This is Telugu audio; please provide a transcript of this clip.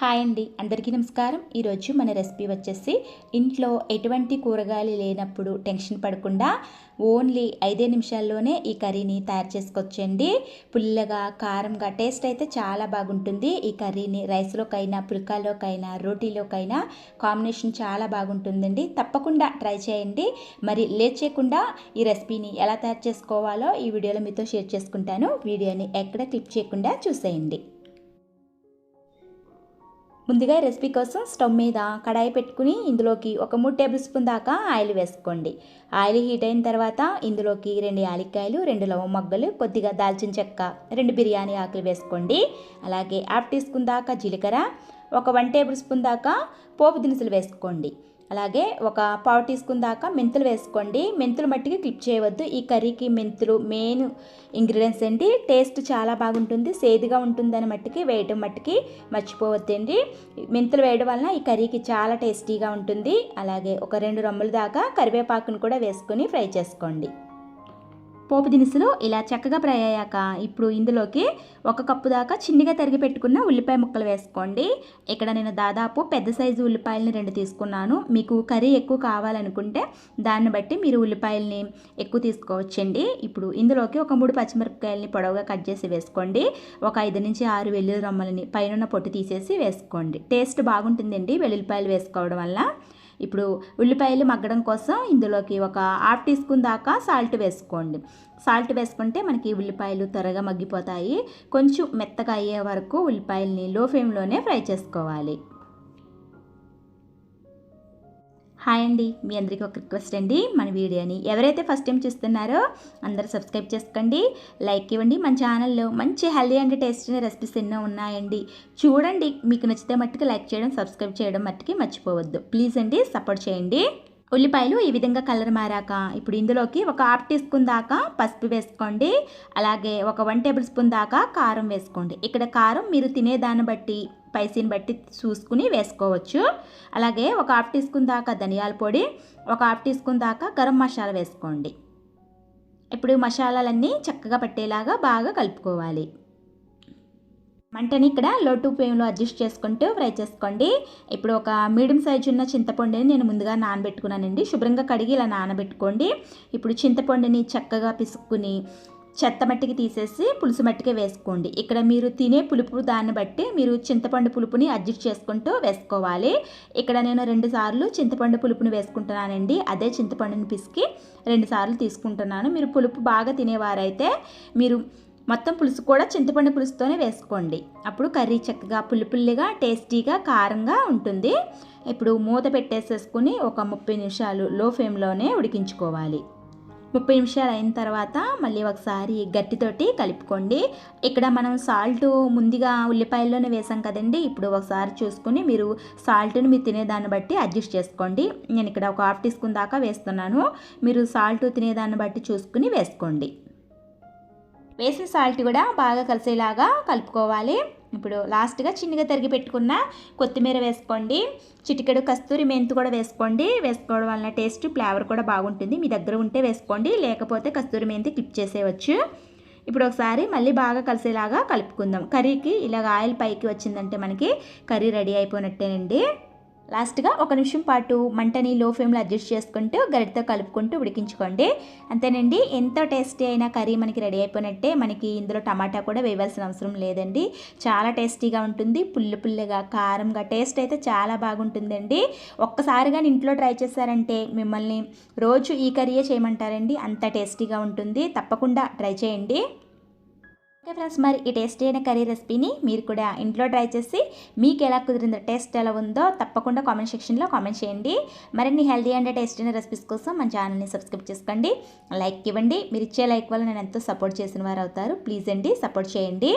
హాయ్ అండి. అందరికీ నమస్కారం. ఈరోజు మన రెసిపీ వచ్చేసి ఇంట్లో ఎటువంటి కూరగాయలు లేనప్పుడు టెన్షన్ పడకుండా ఓన్లీ ఐదే నిమిషాల్లోనే ఈ కర్రీని తయారు చేసుకోవచ్చండి. పుల్లగా కారంగా టేస్ట్ అయితే చాలా బాగుంటుంది. ఈ కర్రీని రైస్లోకైనా పుల్కాలోకైనా రోటీలోకైనా కాంబినేషన్ చాలా బాగుంటుందండి. తప్పకుండా ట్రై చేయండి. మరి లేట్ చేయకుండా ఈ రెసిపీని ఎలా తయారు చేసుకోవాలో ఈ వీడియోలో మీతో షేర్ చేసుకుంటాను. వీడియోని ఎక్కడ క్లిక్ చేయకుండా చూసేయండి. ముందుగా రెసిపీ కోసం స్టవ్ మీద కడాయి పెట్టుకుని ఇందులోకి ఒక మూడు టేబుల్ స్పూన్ దాకా ఆయిల్ వేసుకోండి. ఆయిల్ హీట్ అయిన తర్వాత ఇందులోకి రెండు యాలక్కాయలు రెండు లవ మొగ్గలు కొద్దిగా దాల్చిన చెక్క రెండు బిర్యానీ ఆకులు వేసుకోండి. అలాగే హాఫ్ టీ స్పూన్ దాకా జీలకర్ర ఒక వన్ టేబుల్ స్పూన్ దాకా పోపు దినుసులు వేసుకోండి. అలాగే ఒక పావు టీ స్పూన్ దాకా మెంతులు వేసుకోండి. మెంతులు మట్టికి క్లిప్ చేయవద్దు. ఈ కర్రీకి మెంతులు మెయిన్ ఇంగ్రీడియంట్స్ అండి టేస్ట్ చాలా బాగుంటుంది. సేదుగా ఉంటుందని మట్టికి వేయడం మట్టికి మర్చిపోవద్దండి. మెంతులు వేయడం వలన ఈ కర్రీకి చాలా టేస్టీగా ఉంటుంది. అలాగే ఒక రెండు రొమ్మల దాకా కరివేపాకును కూడా వేసుకొని ఫ్రై చేసుకోండి. పోపు దినుసులు ఇలా చక్కగా ఫ్రై అయ్యాక ఇప్పుడు ఇందులోకి ఒక కప్పు దాకా చిన్నగా తరిగి పెట్టుకున్న ఉల్లిపాయ ముక్కలు వేసుకోండి. ఇక్కడ నేను దాదాపు పెద్ద సైజు ఉల్లిపాయలని రెండు తీసుకున్నాను. మీకు కర్రీ ఎక్కువ కావాలనుకుంటే దాన్ని బట్టి మీరు ఉల్లిపాయలని ఎక్కువ తీసుకోవచ్చండి. ఇప్పుడు ఇందులోకి ఒక మూడు పచ్చిమిరపకాయలని పొడవుగా కట్ చేసి వేసుకోండి. ఒక ఐదు నుంచి ఆరు వెల్లుల్లి రొమ్మలని పైన పొట్టు తీసేసి వేసుకోండి. టేస్ట్ బాగుంటుందండి వెల్లుల్లిపాయలు వేసుకోవడం వల్ల. ఇప్పుడు ఉల్లిపాయలు మగ్గడం కోసం ఇందులోకి ఒక హాఫ్ టీ స్పూన్ దాకా సాల్ట్ వేసుకోండి. సాల్ట్ వేసుకుంటే మనకి ఉల్లిపాయలు త్వరగా మగ్గిపోతాయి. కొంచెం మెత్తగా అయ్యే వరకు ఉల్లిపాయలని లో ఫ్లేమ్లోనే ఫ్రై చేసుకోవాలి. హాయ్ అండి. మీ అందరికీ ఒక రిక్వెస్ట్ అండి. మన వీడియోని ఎవరైతే ఫస్ట్ టైం చూస్తున్నారో అందరూ సబ్స్క్రైబ్ చేసుకోండి. లైక్ ఇవ్వండి. మన ఛానల్లో మంచి హెల్దీ అండ్ టేస్టీ రెసిపీస్ ఎన్నో ఉన్నాయండి. చూడండి. మీకు నచ్చితే మట్టుకు లైక్ చేయడం సబ్స్క్రైబ్ చేయడం మట్టుకి మర్చిపోవద్దు. ప్లీజ్ అండి సపోర్ట్ చేయండి. ఉల్లిపాయలు ఈ విధంగా కలర్ మారాక ఇప్పుడు ఇందులోకి ఒక హాఫ్ టీ స్పూన్ దాకా పసుపు వేసుకోండి. అలాగే ఒక వన్ టేబుల్ స్పూన్ దాకా కారం వేసుకోండి. ఇక్కడ కారం మీరు తినేదాన్ని బట్టి స్పైసీని బట్టి చూసుకుని వేసుకోవచ్చు. అలాగే ఒక హాఫ్ టీ స్పూన్ దాకా ధనియాల పొడి ఒక హాఫ్ టీ స్పూన్ దాకా గరం మసాలా వేసుకోండి. ఇప్పుడు మసాలాలన్నీ చక్కగా పట్టేలాగా బాగా కలుపుకోవాలి. మంటని ఇక్కడ లో టు ఫ్లేమ్లో అడ్జస్ట్ చేసుకుంటూ ఫ్రై చేసుకోండి. ఇప్పుడు ఒక మీడియం సైజు ఉన్న చింతపండుని నేను ముందుగా నానబెట్టుకున్నానండి. శుభ్రంగా కడిగి ఇలా నానబెట్టుకోండి. ఇప్పుడు చింతపండుని చక్కగా పిసుక్కుని చెత్త మట్టికి తీసేసి పులుసు మట్టికి వేసుకోండి. ఇక్కడ మీరు తినే పులుపు దాన్ని బట్టి మీరు చింతపండు పులుపుని అడ్జస్ట్ చేసుకుంటూ వేసుకోవాలి. ఇక్కడ నేను రెండు సార్లు చింతపండు పులుపుని వేసుకుంటున్నానండి. అదే చింతపండుని పిసికి రెండు సార్లు తీసుకుంటున్నాను. మీరు పులుపు బాగా తినేవారైతే మీరు మొత్తం పులుసు కూడా చింతపండు పులుసుతోనే వేసుకోండి. అప్పుడు కర్రీ చక్కగా పుల్లిపుల్లిగా టేస్టీగా కారంగా ఉంటుంది. ఇప్పుడు మూత పెట్టేసేసుకుని ఒక ముప్పై నిమిషాలు లో ఫ్లేమ్లోనే ఉడికించుకోవాలి. ముప్పై నిమిషాలు అయిన తర్వాత మళ్ళీ ఒకసారి గట్టితోటి కలుపుకోండి. ఇక్కడ మనం సాల్ట్ ముందుగా ఉల్లిపాయల్లోనే వేసాం కదండి. ఇప్పుడు ఒకసారి చూసుకుని మీరు సాల్ట్ని మీరు తినేదాన్ని బట్టి అడ్జస్ట్ చేసుకోండి. నేను ఇక్కడ ఒక హాఫ్ టీ స్పూన్ దాకా వేస్తున్నాను. మీరు సాల్ట్ తినేదాన్ని బట్టి చూసుకుని వేసుకోండి. వేసిన సాల్ట్ కూడా బాగా కలిసేలాగా కలుపుకోవాలి. ఇప్పుడు లాస్ట్గా చిన్నగా తరిగి పెట్టుకున్న కొత్తిమీర వేసుకోండి. చిటికెడు కస్తూరి మెంతు కూడా వేసుకోండి. వేసుకోవడం వలన టేస్ట్ ఫ్లేవర్ కూడా బాగుంటుంది. మీ దగ్గర ఉంటే వేసుకోండి. లేకపోతే కస్తూరి మెంతి క్లిప్ చేసేయచ్చు. ఇప్పుడు ఒకసారి మళ్ళీ బాగా కలిసేలాగా కలుపుకుందాం. కర్రీకి ఇలాగ ఆయిల్ పైకి వచ్చిందంటే మనకి కర్రీ రెడీ అయిపోయినట్టేనండి. లాస్ట్గా ఒక నిమిషం పాటు మంటని లో ఫ్లేమ్లో అడ్జస్ట్ చేసుకుంటూ గరిటతో కలుపుకుంటూ ఉడికించుకోండి. అంతేనండి ఎంతో టేస్టీ అయిన కర్రీ మనకి రెడీ అయిపోయినట్టే మనకి ఇందులో టమాటా కూడా వేయవలసిన అవసరం లేదండి. చాలా టేస్టీగా ఉంటుంది పుల్లు పుల్లగా కారంగా టేస్ట్ అయితే చాలా బాగుంటుందండి. ఒక్కసారిగా ఇంట్లో ట్రై చేశారంటే మిమ్మల్ని రోజు ఈ కర్రీయే చేయమంటారండి అంత టేస్టీగా ఉంటుంది. తప్పకుండా ట్రై చేయండి. ఓకే ఫ్రెండ్స్ మరి ఈ టేస్టీ అయిన కర్రీ రెసిపీని మీరు కూడా ఇంట్లో ట్రై చేసి మీకు ఎలా కుదిరిందో టేస్ట్ ఎలా ఉందో తప్పకుండా కామెంట్ సెక్షన్లో కామెంట్ చేయండి. మరిన్ని హెల్దీ అండ్ టేస్టీ అయిన రెసిపీస్ కోసం మన ఛానల్ని సబ్స్క్రైబ్ చేసుకోండి. లైక్ ఇవ్వండి. మీరు ఇచ్చే లైక్ వల్ల నేను ఎంతో సపోర్ట్ చేసిన వారు అవుతారు. ప్లీజ్ అండి సపోర్ట్ చేయండి.